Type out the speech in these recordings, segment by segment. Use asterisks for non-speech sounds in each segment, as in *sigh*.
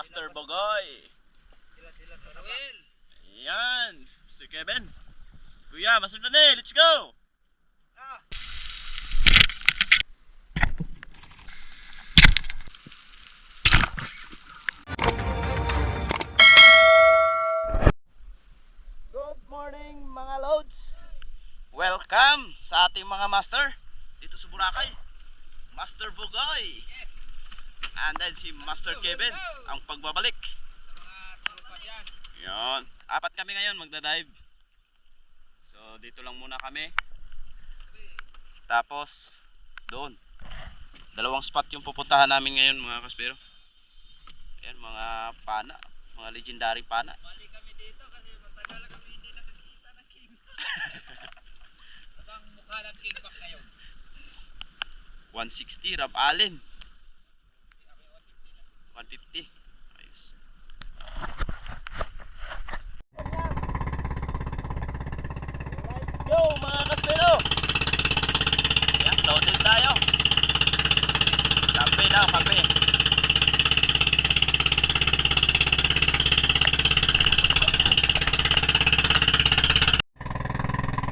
Master Bogoy. Ayan, Mr. Kevin. Kuya, Master Dani, let's go! Good morning mga loads! Welcome sa ating mga master dito sa Boracay. Master Bogoy. And then si Master Kevin ang pagbabalik. Yan. Apat kami ngayon magda-dive. So dito lang muna kami. Tapos doon. Dalawang spot yung pupuntahan namin ngayon mga kaspero. Ayan mga pana. Mga legendary pana. Bali kami dito kasi matagal kami hindi nakakita ng king. *laughs* Abang mukha ng king back ngayon. 160 Rob Allen. 150. Ayos. Go mga kaspero! Yan, loaded tayo. Kape daw, kape.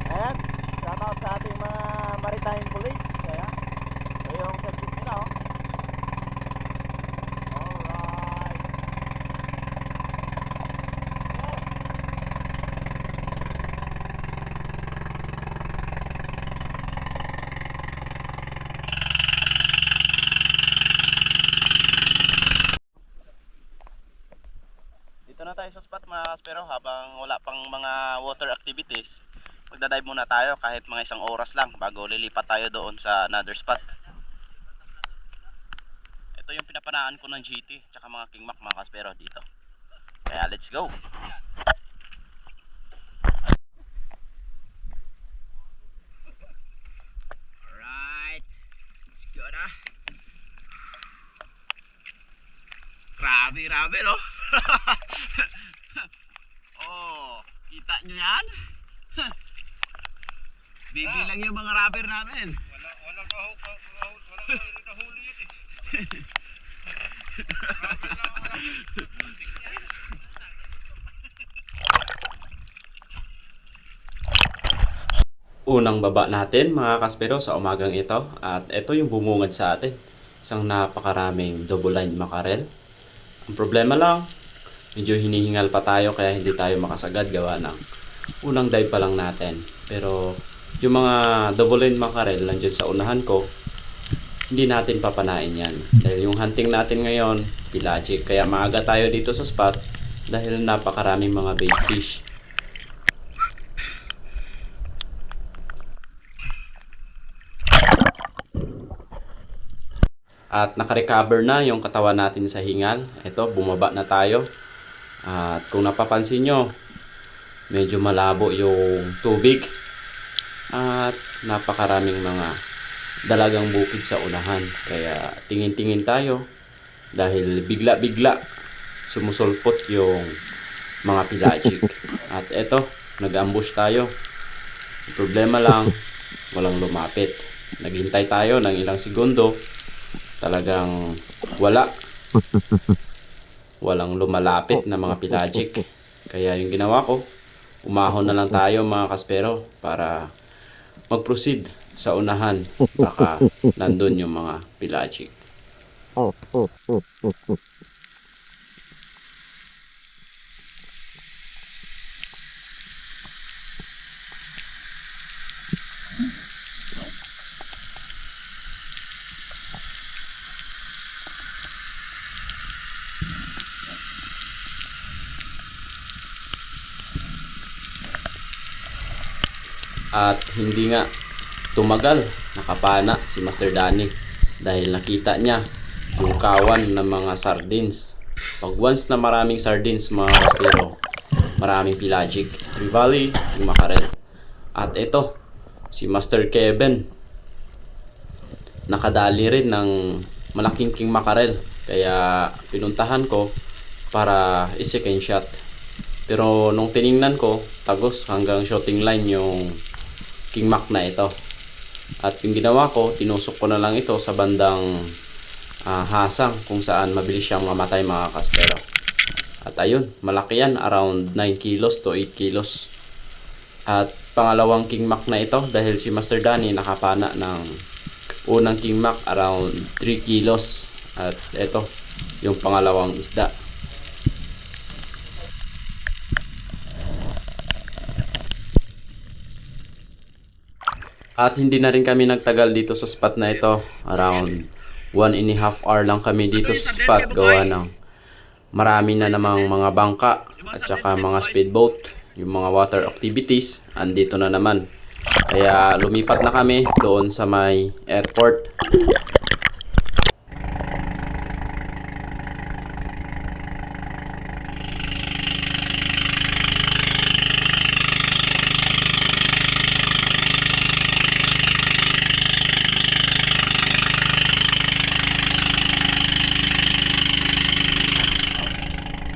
Ayan, shout out sa ating mga maritime police. Kaya, ito yung service nila oh. Alright. Dito na tayo sa kaspero habang wala pang mga water activities. Magdadive muna tayo kahit mga isang oras lang bago lilipat tayo doon sa another spot. Ito yung pinapanaan ko ng GT tsaka mga King Mac mga kaspero dito. Kaya let's go. Alright. Let's go na. Grabe, grabe no? *laughs* oh, kita nyo yan? Bibi lang yung mga rubber namin. Wala wala ka ho ka wala ka nahuli yun eh. Unang baba natin mga kaspero sa umagang ito at ito yung bumungad sa atin. Isang napakaraming double line makarel. Ang problema lang, medyo hinihingal pa tayo kaya hindi tayo makasagad gawa ng unang dive pa lang natin. Pero yung mga double line makarel nandyan sa unahan ko, hindi natin papanain yan. Dahil yung hunting natin ngayon, pelagic. Kaya maaga tayo dito sa spot dahil napakaraming mga bait fish. At nakarecover na yung katawan natin sa hingal. Ito, bumaba na tayo. At kung napapansin nyo, medyo malabo yung tubig. At napakaraming mga dalagang bukid sa unahan. Kaya tingin-tingin tayo dahil bigla-bigla sumusulpot yung mga pelagic. *laughs* At eto, nag-ambush tayo. Ang problema lang, walang lumapit. Naghintay tayo ng ilang segundo talagang wala. Walang lumalapit na mga pelagic. Kaya yung ginawa ko, umahon na lang tayo mga kaspero para mag-proceed sa unahan. Baka *laughs* nandun yung mga pelagic. *laughs* At hindi nga tumagal, nakapana si Master Danny dahil nakita niya yung kawan ng mga sardines. Pag once na maraming sardines mga kaspero, maraming pelagic, trevally, yung makarel. At ito, si Master Kevin, nakadali rin ng malaking king makarel. Kaya pinuntahan ko para i-second shot. Pero nung tiningnan ko, tagos hanggang shooting line yung King Mac na ito. At yung ginawa ko, tinusok ko na lang ito sa bandang ah, hasang kung saan mabilis siyang mamatay mga kaspero. At ayun, malaki yan, around 9 kilos to 8 kilos. At pangalawang King Mac na ito dahil si Master Danny nakapana ng unang King Mac around 3 kilos. At ito, yung pangalawang isda. At hindi na rin kami nagtagal dito sa spot na ito. Around one and a half hour lang kami dito sa spot gawa ng marami na namang mga bangka at saka mga speedboat, yung mga water activities, andito na naman. Kaya lumipat na kami doon sa may airport.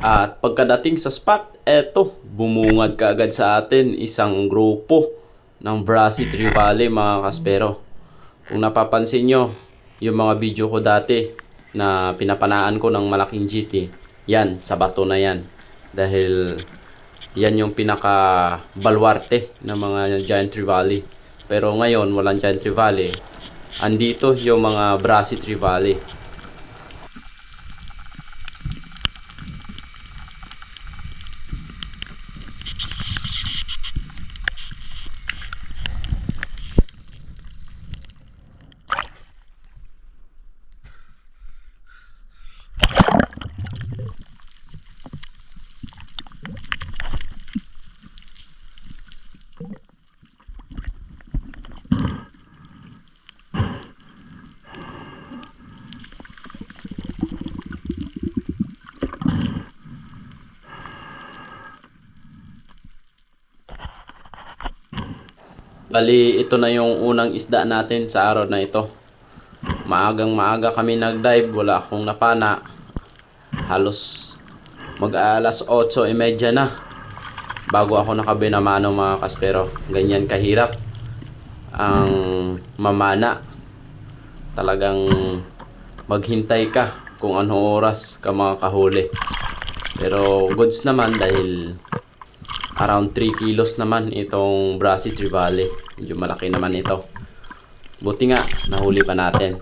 At pagkadating sa spot, eto, bumungad kaagad sa atin isang grupo ng Brasi Trivale mga kaspero. Kung napapansin nyo, yung mga video ko dati na pinapanaan ko ng malaking GT, yan, sa bato na yan. Dahil yan yung pinaka balwarte ng mga Giant Trivale. Pero ngayon, walang Giant Trivale. Andito yung mga Brasi Trivale. Bali, ito na yung unang isda natin sa araw na ito. Maagang maaga kami nag-dive, wala akong napana. Halos mag alas 8.30 na bago ako nakabinamano mga kaspero. Ganyan kahirap ang mamana. Talagang maghintay ka kung anong oras ka makakahuli. Pero goods naman dahil around 3 kilos naman itong Brasi Trivale. Medyo malaki naman ito. Buti nga, nahuli pa natin.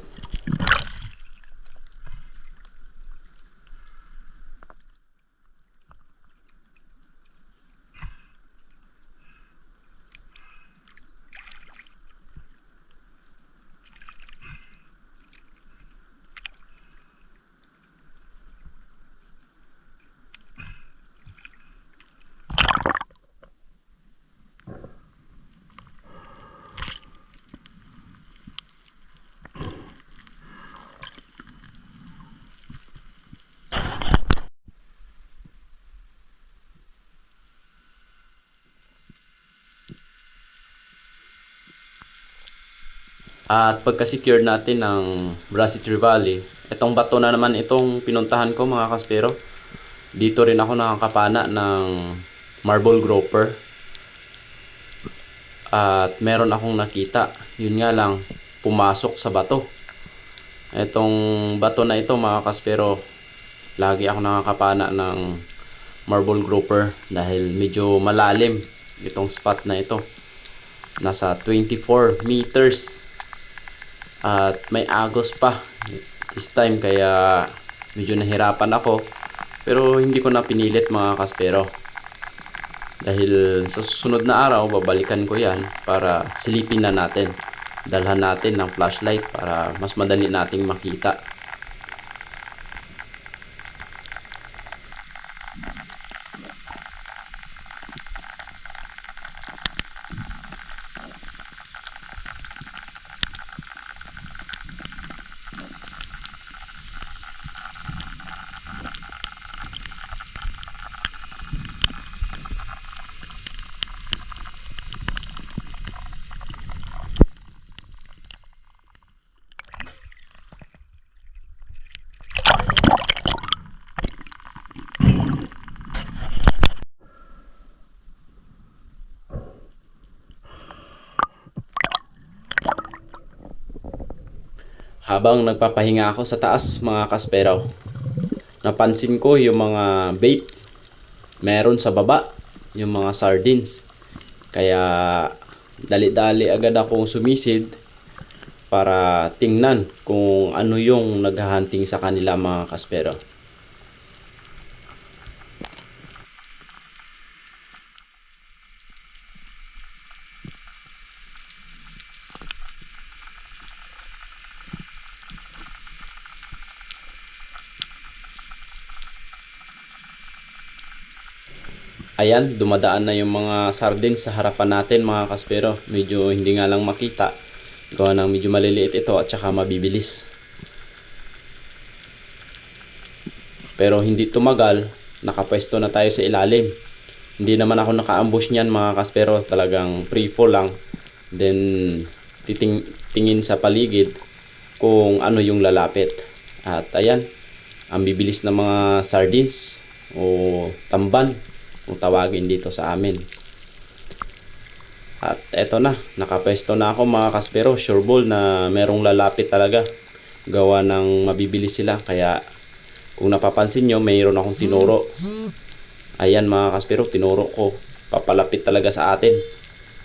At pagka-secure natin ng Brasi Trivale, itong bato na naman itong pinuntahan ko mga kaspero. Dito rin ako nakakapana ng marble grouper. At meron akong nakita, yun nga lang, pumasok sa bato. Itong bato na ito mga kaspero, lagi ako nakakapana ng marble grouper dahil medyo malalim itong spot na ito. Nasa 24 meters at may agos pa this time kaya medyo nahirapan ako. Pero hindi ko na pinilit mga kaspero. Dahil sa susunod na araw babalikan ko yan para silipin na natin. Dalhan natin ng flashlight para mas madali nating makita Habang nagpapahinga ako sa taas mga kaspero, napansin ko yung mga bait meron sa baba, yung mga sardines. Kaya dali-dali agad akong sumisid para tingnan kung ano yung naghahunting sa kanila mga kaspero. Ayan, dumadaan na yung mga sardines sa harapan natin mga kaspero. Medyo hindi nga lang makita. Gawa ng medyo maliliit ito at saka mabibilis. Pero hindi tumagal, nakapwesto na tayo sa ilalim. Hindi naman ako naka-ambush niyan mga kaspero, talagang free fall lang. Then titing tingin sa paligid kung ano yung lalapit. At ayan, ang bibilis ng mga sardines o tamban kung tawagin dito sa amin. At eto na, nakapwesto na ako mga kaspero, sure ball na merong lalapit talaga. Gawa ng mabibilis sila, kaya kung napapansin nyo, mayroon akong tinuro. Ayan mga kaspero, tinuro ko. Papalapit talaga sa atin.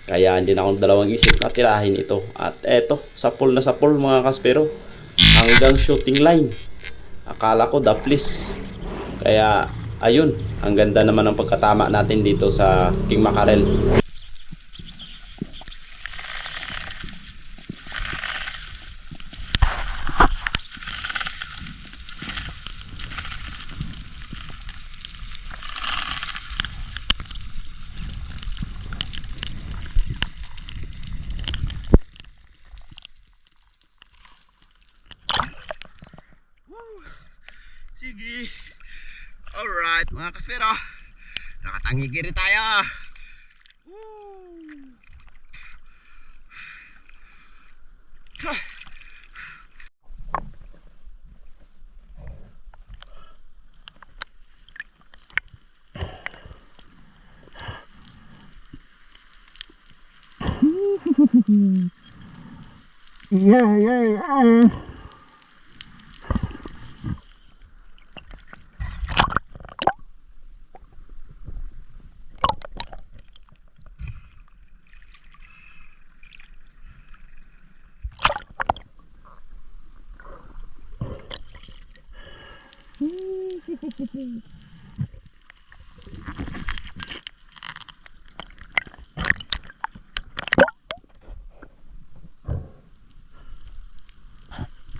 Kaya hindi na akong dalawang isip na tirahin ito. At eto, sapol na sapol mga kaspero. Hanggang shooting line. Akala ko daplis. Kaya ayun, ang ganda naman ng pagkatama natin dito sa King Makarel. Sige. Alright, mga kaspero. Nakatangigiri tayo. *laughs* Yeah, yeah, yeah.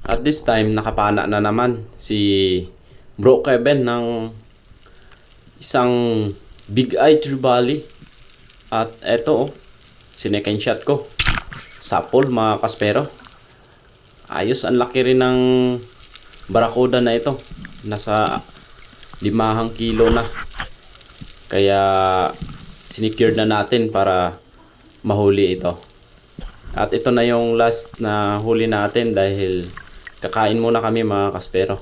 At this time, nakapana na naman si Bro Kevin ng isang Big Eye Tribali. At eto, oh, sinecond shot ko. Sapol mga kaspero. Ayos, ang laki rin ng barakuda na ito. Nasa limahang kilo na. Kaya sinecure na natin para mahuli ito. At ito na yung last na huli natin dahil kakain muna kami mga kaspero.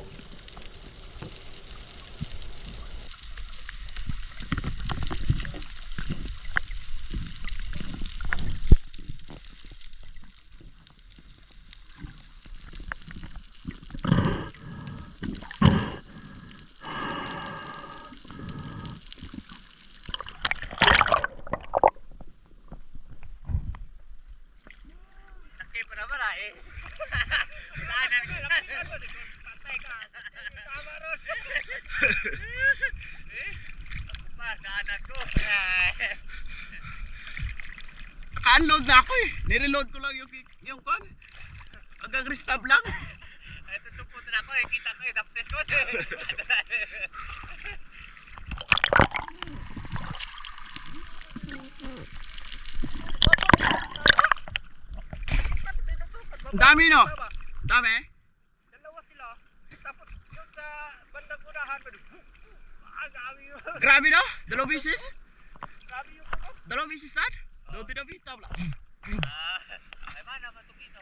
Sakit pa naman ah eh. Tahanan ko. Patay ka. Tama ron. Eh? Ako pa, tahanan ko. Naka-unload na ako eh. Nireload ko lang yung, yung kon. Hanggang restab lang. Ito tuputin ako eh. Kita ko eh. Tapos ko. Ang dami no? Dami? Dalawa sila. Tapos yung sa bandang unahan. Yun. Grabe no? Dalawang bisis? Grabe yung ano. Dalawang bisis na? Doon din na bitab lang. Ah, ay man naman itong kita.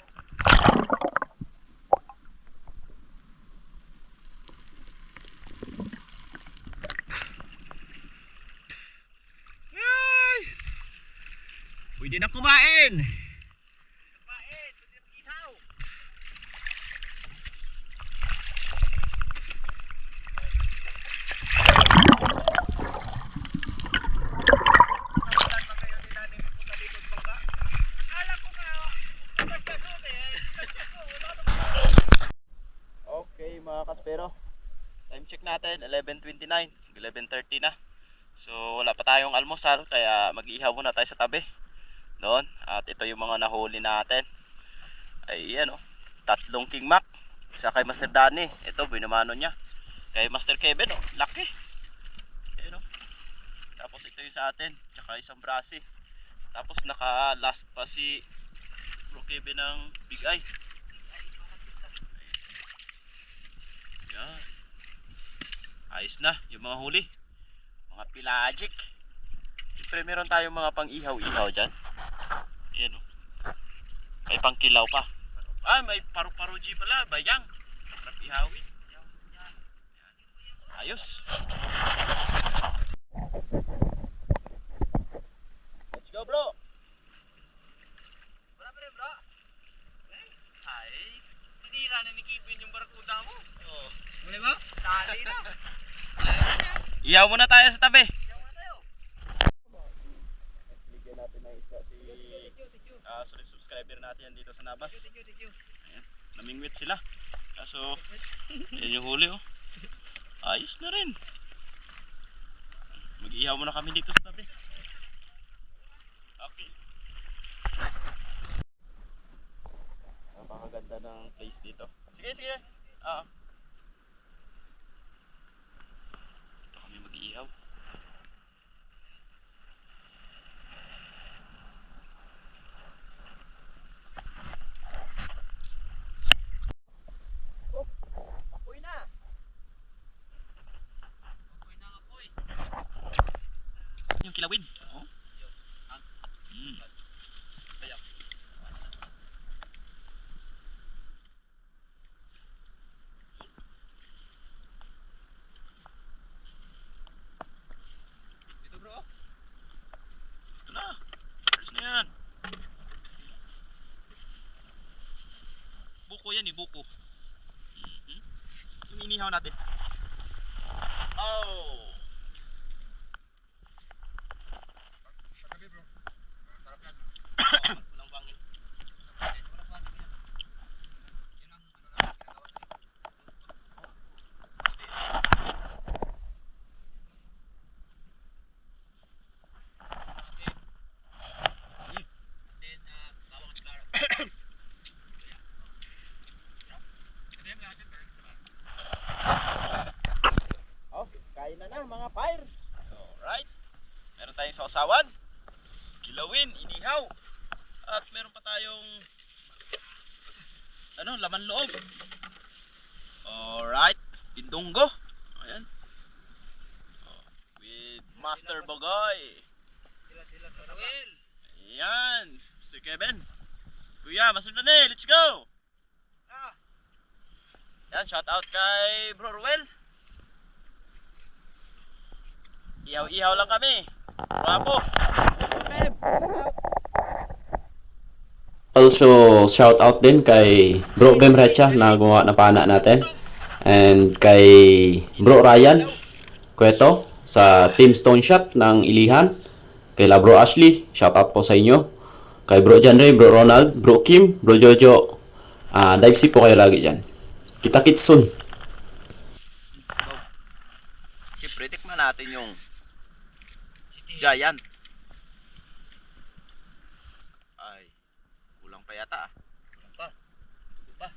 Ay! Pwede na kumain. Bae, pwede mo isaw. natin 11.29, 11.30 na. So wala pa tayong almusal kaya mag-ihaw muna tayo sa tabi. Doon. At ito yung mga nahuli natin. Ay yan oh. Tatlong King Mac. Isa kay Master Danny. Ito binamano niya. Kay Master Kevin oh. Laki. Ayan oh. Tapos ito yung sa atin. Tsaka isang brasi. Tapos naka last pa si Bro Kevin ng Big Eye. Yan. Ayos na yung mga huli. Mga pelagic. Siyempre meron tayong mga pang ihaw-ihaw dyan. Yan o. May pang kilaw pa. Ah, may paru-paro G pala. Bayang. Sarap ihawin. Ayos. Let's go bro. Wala pa rin bro. Ay. Tinira na ni Kevin yung barakuda mo. Wala ba? Tali na. Ihaw muna tayo sa tabi. Ayaw na tayo. Bigyan natin ng isa si ah sorry, subscriber natin yan dito sa Nabas. You. Namingwit sila. Kaso, yan yung huli oh. Ayos na rin. Mag-ihaw muna kami dito sa tabi. Okay. Napakaganda ng place dito. Sige, sige. Oo. Dito kami mag-ihaw. Apoy na. Apoy na apoy. Yung kilawin. Oh. Mm. Ito bro. Ito na. Ayos na yan. Yan eh, buko. Mhm. Yung inihaw natin. Oh! Pagkabi bro. Sarap yan. Walang bangin. Yan ang ano na ginagawa sa Then, uh, bawang at klaro. Ito yung lahat yan, Oh, kain na na mga fire. Alright. Sausawan. Kilawin, inihaw. At meron pa tayong ano, laman loob. Alright. Tindunggo. Ayan. With Master Bogoy. Ayan. Mr. Kevin. Kuya, Master Dane, let's go. Yan, shout out kay Bro Ruel. Ihaw-ihaw lang kami. Bravo. Also, shout out din kay Bro Bem Recha na gumawa ng pana natin. And kay Bro Ryan Cueto sa Team Stone Shot ng Ilihan. Kay la Bro Ashley, shout out po sa inyo. Kay Bro Ray, Bro Ronald, Bro Kim, Bro Jojo. Ah, dive sip po kayo lagi dyan. Kita-kits soon. Siyempre, tikman natin yung giant. Ay, kulang pa yata ah. pa. Ito pa.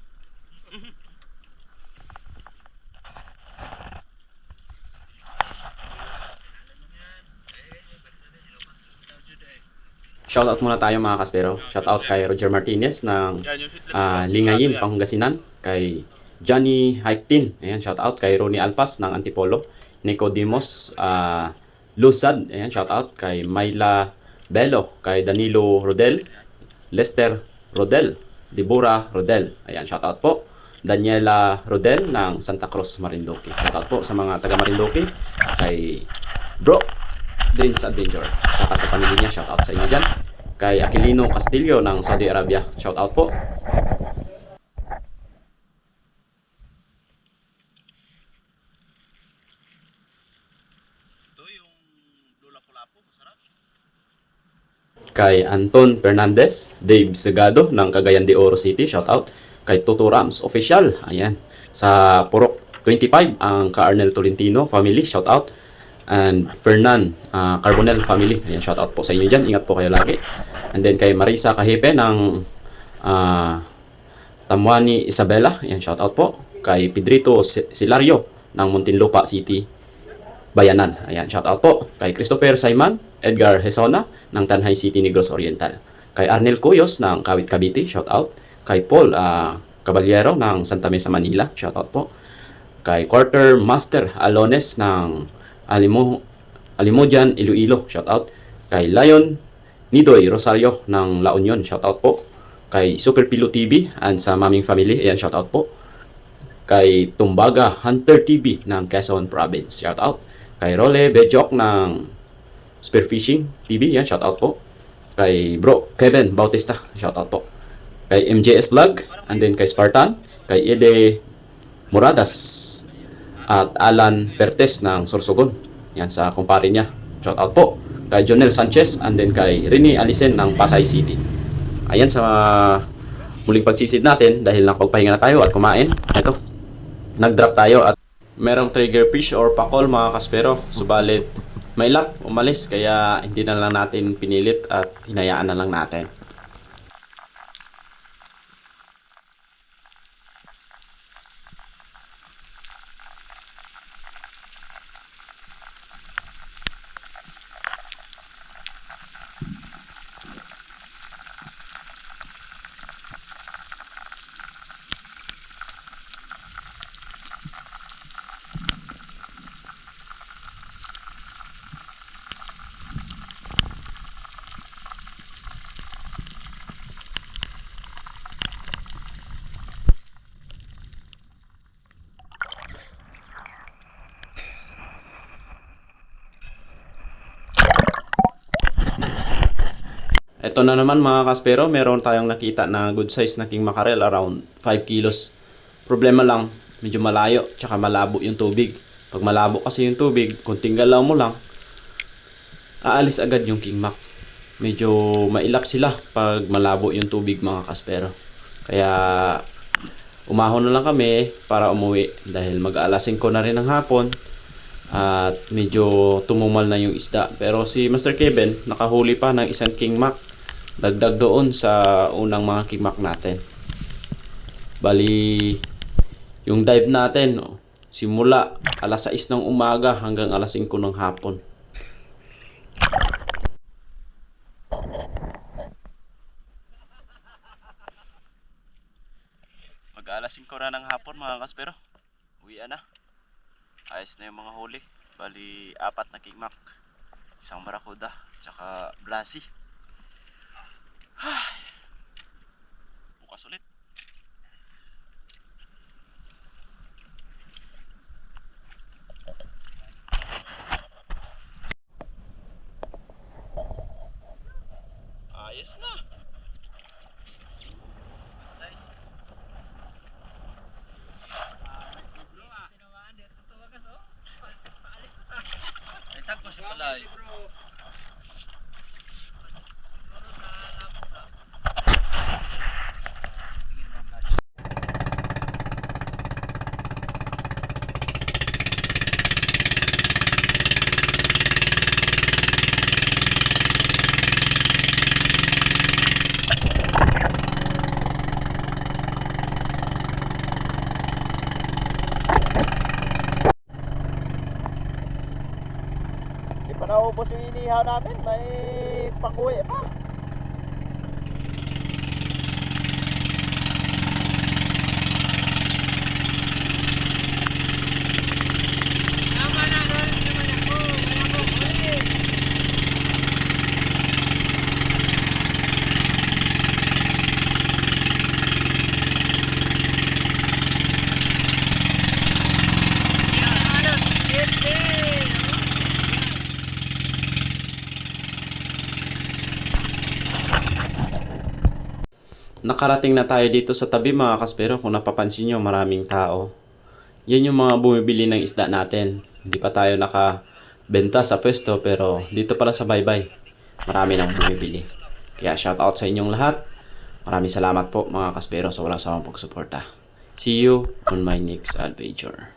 Shout out muna tayo mga kaspero. Shout out kay Roger Martinez ng sweet Ah, Lingayin, Pangasinan, kay Johnny Haiktin, ayan, shout out kay Ronnie Alpas ng Antipolo, Nicodemos ah, Lusad, ayan, shout out kay Myla Bello, kay Danilo Rodel, Lester Rodel, Deborah Rodel, ayan, shout out po. Daniela Rodel ng Santa Cruz, Marinduque. Shout out po sa mga taga Marinduque, kay Bro Dreams Adventure. Saka sa pamilya niya, shout out sa inyo dyan. Kay Aquilino Castillo ng Saudi Arabia, shout out po. Ito yung Lola Pulapo, masarap. Kay Anton Fernandez, Dave Segado ng Cagayan de Oro City, shout out. Kay Toto Rams Official, ayan, sa Purok 25 ang ka-Arnel Tolentino family, shout out. And Fernan ah, Carbonel family, ayan, shout out po sa inyo dyan. Ingat po kayo lagi. And then kay Marisa Kahipe ng ah, Tamuani Isabela, ayan, shout out po. Kay Pedrito Si- Silario ng Muntinlupa City, Bayanan. Ayan, shout out po. Kay Christopher Simon, Edgar Hesona ng Tanhay City, Negros Oriental. Kay Arnel Cuyos ng Kawit Cavite, shout out. Kay Paul ah, Caballero ng Santa Mesa, Manila, shout out po. Kay Quarter Master Alones ng Alimo Alimojan, Iloilo, shout out. Kay Lion Nidoy Rosario ng La Union, shout out po. Kay Super Pilo TV and sa Maming Family, ayan, shout out po kay Tumbaga Hunter TV ng Quezon Province. Shout out. Kay Role Bejok ng Spearfishing TV. Yan, shout out po. Kay Bro Kevin Bautista. Shout out po. Kay MJS Vlog. And then kay Spartan. Kay Ede Moradas. At Alan Pertes ng Sorsogon. Yan sa kumpare niya. Shout out po. Kay Jonel Sanchez. And then kay Rini Alisen ng Pasay City. Ayan sa muling pagsisid natin dahil nakapagpahinga na tayo at kumain. Ito, nag-drop tayo at merong trigger fish or pakol mga kaspero. Subalit, may luck, umalis. Kaya hindi na lang natin pinilit at hinayaan na lang natin. Ito na naman mga kaspero, meron tayong nakita na good size na king mackerel around 5 kilos. Problema lang, medyo malayo, tsaka malabo yung tubig. Pag malabo kasi yung tubig, kunting galaw mo lang, aalis agad yung king mac. Medyo mailap sila pag malabo yung tubig mga kaspero. Kaya umahon na lang kami para umuwi dahil mag-aalasing ko na rin ng hapon at medyo tumumal na yung isda. Pero si Master Kevin nakahuli pa ng isang king mac dagdag doon sa unang mga king mac natin. Bali yung dive natin oh, simula alas 6 ng umaga hanggang alas 5 ng hapon. Mag alas 5 na ng hapon mga kaspero. Uwian na. Ayos na yung mga huli. Bali, apat na king mac. Isang barakuda. Tsaka blasi. Bukas ulit. Ayos na. Tagos pala eh. Di pa inihaw natin. May pakuwi pa. Tama na, doon naman ako. Wala ko huli. Yan, ano, siyete. Nakarating na tayo dito sa tabi mga kaspero. Kung napapansin nyo, maraming tao. Yan yung mga bumibili ng isda natin. Hindi pa tayo nakabenta sa pwesto pero dito pala sa baybay. Marami nang bumibili. Kaya shout out sa inyong lahat. Maraming salamat po mga kaspero sa walang sawang pagsuporta. See you on my next adventure.